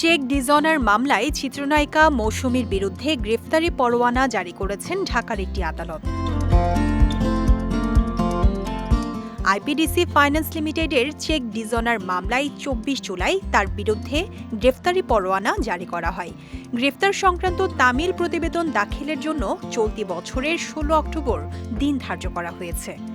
Check dishonour মামলায় চিত্রনায়িকা মৌসুমীর বিরুদ্ধে গ্রেফতারি পরোয়ানা জারি করেছেন ঢাকার একটি আদালত। আইপিডিসি ফাইন্যান্স লিমিটেডের চেক ডিজনার মামলায় চব্বিশ জুলাই তার বিরুদ্ধে গ্রেফতারি পরোয়ানা জারি করা হয়। গ্রেফতার সংক্রান্ত তামিল প্রতিবেদন দাখিলের জন্য চলতি বছরের ষোলো অক্টোবর দিন ধার্য করা হয়েছে।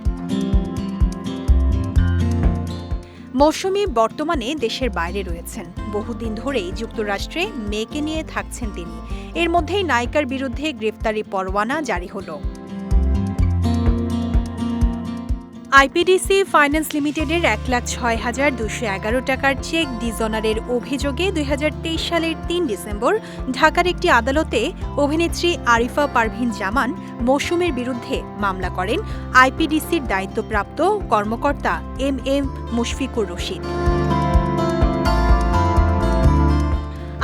মৌসুমী বর্তমানে দেশের বাইরে রয়েছেন। বহুদিন ধরেই যুক্তরাষ্ট্রে মেয়েকে নিয়ে থাকছেন তিনি। এর মধ্যেই নায়িকার বিরুদ্ধে গ্রেফতারি পরোয়ানা জারি হলো। আইপিডিসি ফাইন্যান্স লিমিটেডের এক লাখ ছয় হাজার দুশো এগারো টাকার চেক ডিজনারের অভিযোগে দুই হাজার তেইশ সালের তিন ডিসেম্বর ঢাকার একটি আদালতে অভিনেত্রী আরিফা পারভিন জামান মৌসুমের বিরুদ্ধে মামলা করেন আইপিডিসির দায়িত্বপ্রাপ্ত কর্মকর্তা এম এম মুশফিকুর রশিদ।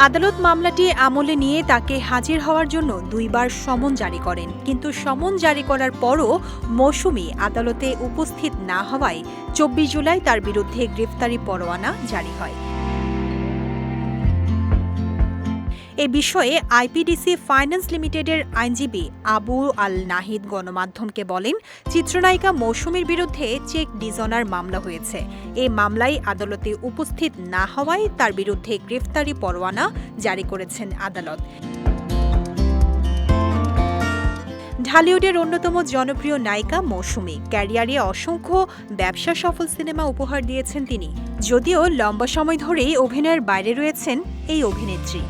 আদালত মামলাটি আমলে নিয়ে তাকে হাজির হওয়ার জন্য দুইবার সমন জারি করেন। কিন্তু সমন জারি করার পরও মৌসুমি আদালতে উপস্থিত না হওয়ায় চব্বিশ জুলাই তার বিরুদ্ধে গ্রেফতারি পরোয়ানা জারি হয়। এ বিষয়ে আইপিডিসি ফাইন্যান্স লিমিটেডের আইনজীবী আবু আল নাহিদ গণমাধ্যমকে বলেন, চিত্রনায়িকা মৌসুমীর বিরুদ্ধে চেক ডিজনার মামলা হয়েছে। এই মামলায় আদালতে উপস্থিত না হওয়ায় তার বিরুদ্ধে গ্রেফতারি পরোয়ানা জারি করেছেন আদালত। ঢালিউডের অন্যতম জনপ্রিয় নায়িকা মৌসুমী। ক্যারিয়ারে অসংখ্য ব্যবসা সফল সিনেমা উপহার দিয়েছেন তিনি। যদিও লম্বা সময় ধরেই অভিনয়ের বাইরে রয়েছেন এই অভিনেত্রী।